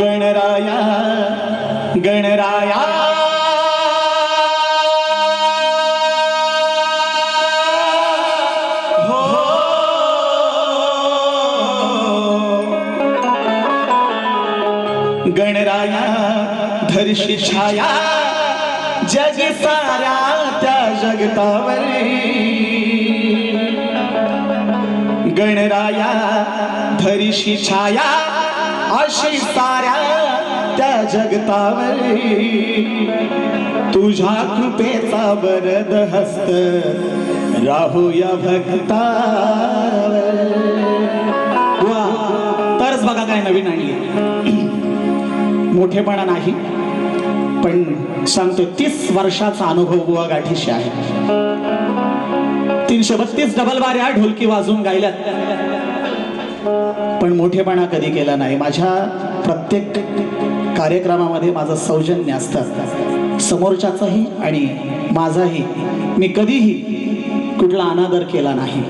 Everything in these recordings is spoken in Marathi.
गणराया गणराया हो. गणराया धरशी छाया जग साऱ्या त्या जगतावर गणराया धरीशी छाया अशी साऱ्या त्या जगतावर. तुझ्या कृपेचा वरद हस्त राहू या वा तरच बघा काय नवीन आणली मोठेपणा नाही पण सांगतो तीस वर्षाचा अनुभव बुवा गाठीशी आहे. तीनशे बत्तीस डबल बाऱ्या ढोलकी वाजून गायल्यात. पण मोठेपणा कधी केला नाही. माझ्या प्रत्येक कार्यक्रमामध्ये माझं सौजन्य असतं. समोरच्याचाही आणि माझाही. मी कधीही कुठला अनादर केला नाही.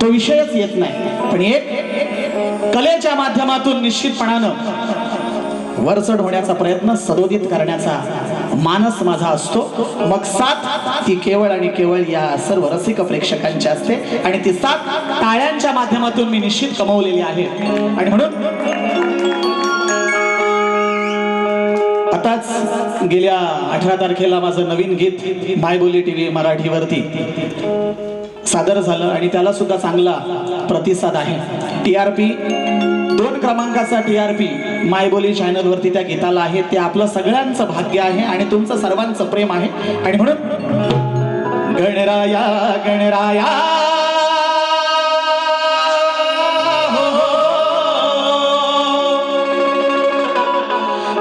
तो विषयच येत नाही. पण एक कलेच्या माध्यमातून निश्चितपणानं वरचढ होण्याचा प्रयत्न सदोदित करण्याचा मानस माझा असतो. मग साथ ती केवळ आणि केवळ या सर्व रसिक प्रेक्षकांची असते. आणि ती साथ टाळ्यांच्या माध्यमातून मी निश्चित कमवलेली आहे. आणि म्हणून आताच गेल्या अठरा तारखेला माझं नवीन गीत मायबोली टीव्ही मराठीवरती सादर झालं. आणि त्याला सुद्धा चांगला प्रतिसाद आहे. टी आर पी दोन क्रमांकाचा टी आर पी मायबोली चॅनलवरती त्या गीताला आहे ते आपलं सगळ्यांचं भाग्य आहे आणि तुमचं सर्वांचं प्रेम आहे. आणि म्हणून गणराया गणराया. हो, हो.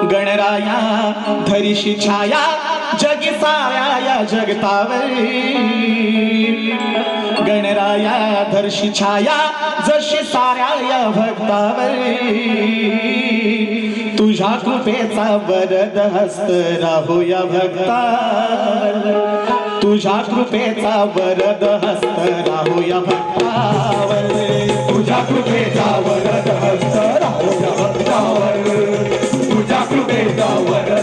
गणराया धरीशी छाया जगताया जगतावरी. या गणराया धरशी छाया जशी साऱ्या या भक्तावरी तुझ्या कृपेचा वरद हस्त राहू या भक्ता तुझ्या कृपेचा वरद हस्त राहू या भक्तावर. तुझ्या कृपेचा वरद हस्त राहूया भक्तावर. तुझ्या कृपेचा वरद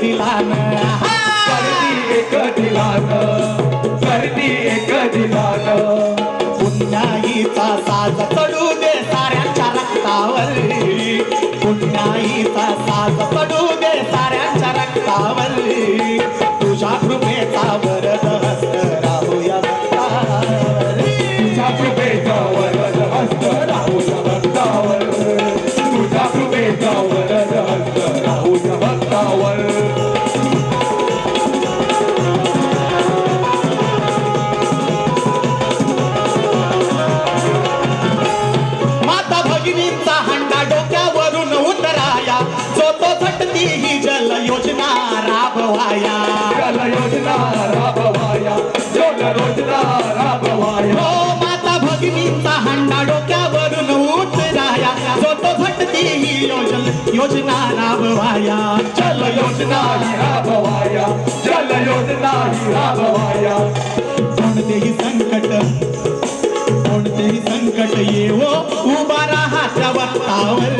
दिलान गर्दी एक दिलान गर्दी एक दिलान पुण्याईचा साज पडू दे साऱ्यांच्या रक्तावर पुण्याईचा साज पडू दे साऱ्यांच्या रक्तावर तुझ्या कृपेचा योजना राबवाया. जल योजना राबवाया जल योजना राबवाया. हो माता भगिनींचा हंडा डोक्यावरून उतराया जो तो झटती ही योजना योजना राबवाया. जल योजना राबवाया जल योजना राबवाया. कोणतेही संकट कोणतेही संकट येवो उभा राहा त्या वक्तावर.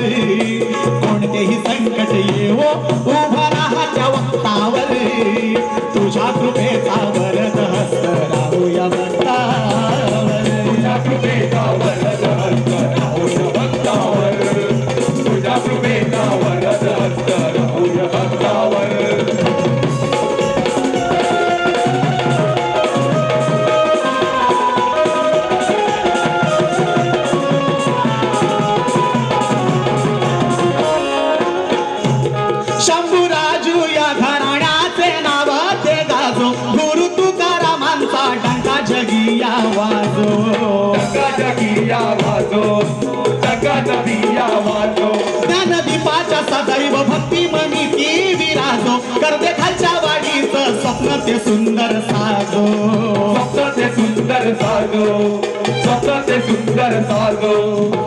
कोणतेही संकट येवो शंभू राजू या घराण्याचे नाव ते गाजो. गुरु तुकारामांचा डंका जगिया वाजो. डंका जगिया वाजो. डंका जगिया वाजो. ज्ञान दीपाच्या सदैव भक्ती मनी ती विराजो. करदे खालच्या वाडीच स्वप्न ते सुंदर साजो. स्वप्न ते सुंदर साजो. स्वप्न ते सुंदर साजो.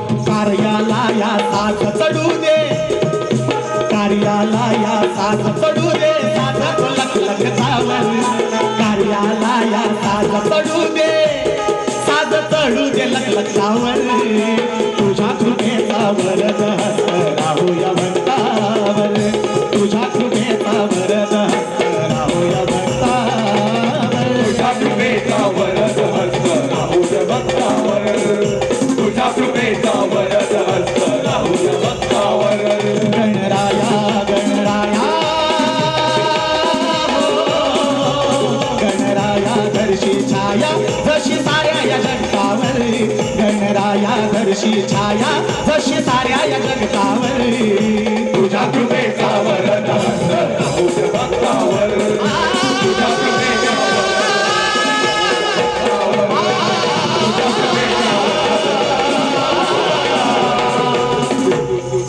छाया जशी साऱ्या या जगतावर. तुझ्या कृपेचा वरद हस्त राहू द्या भक्तावर तुझ्या कृपेचा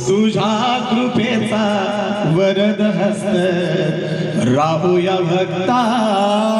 तुझ्या कृपेचा वरद हस्त राहू या भक्तावर